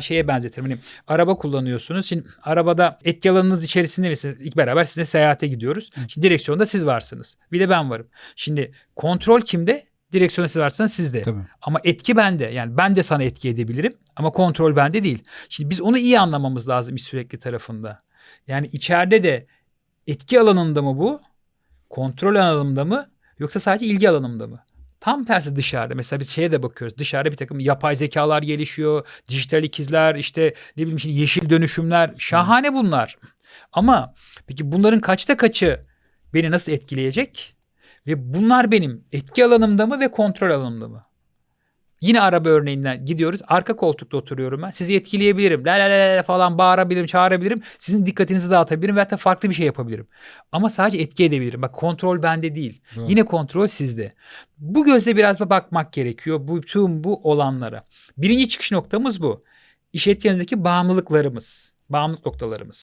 şeye benzetirim. Hani araba kullanıyorsunuz. Şimdi arabada etki alanınız içerisinde misiniz? İlk beraber sizinle seyahate gidiyoruz. Şimdi direksiyonda siz varsınız. Bir de ben varım. Şimdi kontrol kimde? Direksiyonda siz varsanız sizde. Tabii. Ama etki bende. Yani ben de sana etki edebilirim ama kontrol bende değil. Şimdi biz onu iyi anlamamız lazım iş sürekli tarafında. Yani içeride de etki alanında mı bu? Kontrol alanımda mı? Yoksa sadece ilgi alanımda mı? Tam tersi dışarıda. Mesela biz şeye de bakıyoruz. Dışarıda bir takım yapay zekalar gelişiyor. Dijital ikizler işte ne bileyim şimdi yeşil dönüşümler. Şahane bunlar. Ama peki bunların kaçta kaçı beni nasıl etkileyecek? Ve bunlar benim etki alanımda mı ve kontrol alanımda mı? Yine araba örneğinden gidiyoruz. Arka koltukta oturuyorum ben. Sizi etkileyebilirim. La la la la falan bağırabilirim, çağırabilirim. Sizin dikkatinizi dağıtabilirim ve hatta farklı bir şey yapabilirim. Ama sadece etki edebilirim. Bak kontrol bende değil. Doğru. Yine kontrol sizde. Bu gözle biraz da bakmak gerekiyor. Bu tüm bu olanlara. Birinci çıkış noktamız bu. İş etkinliğinizdeki bağımlılıklarımız, bağımlılık noktalarımız.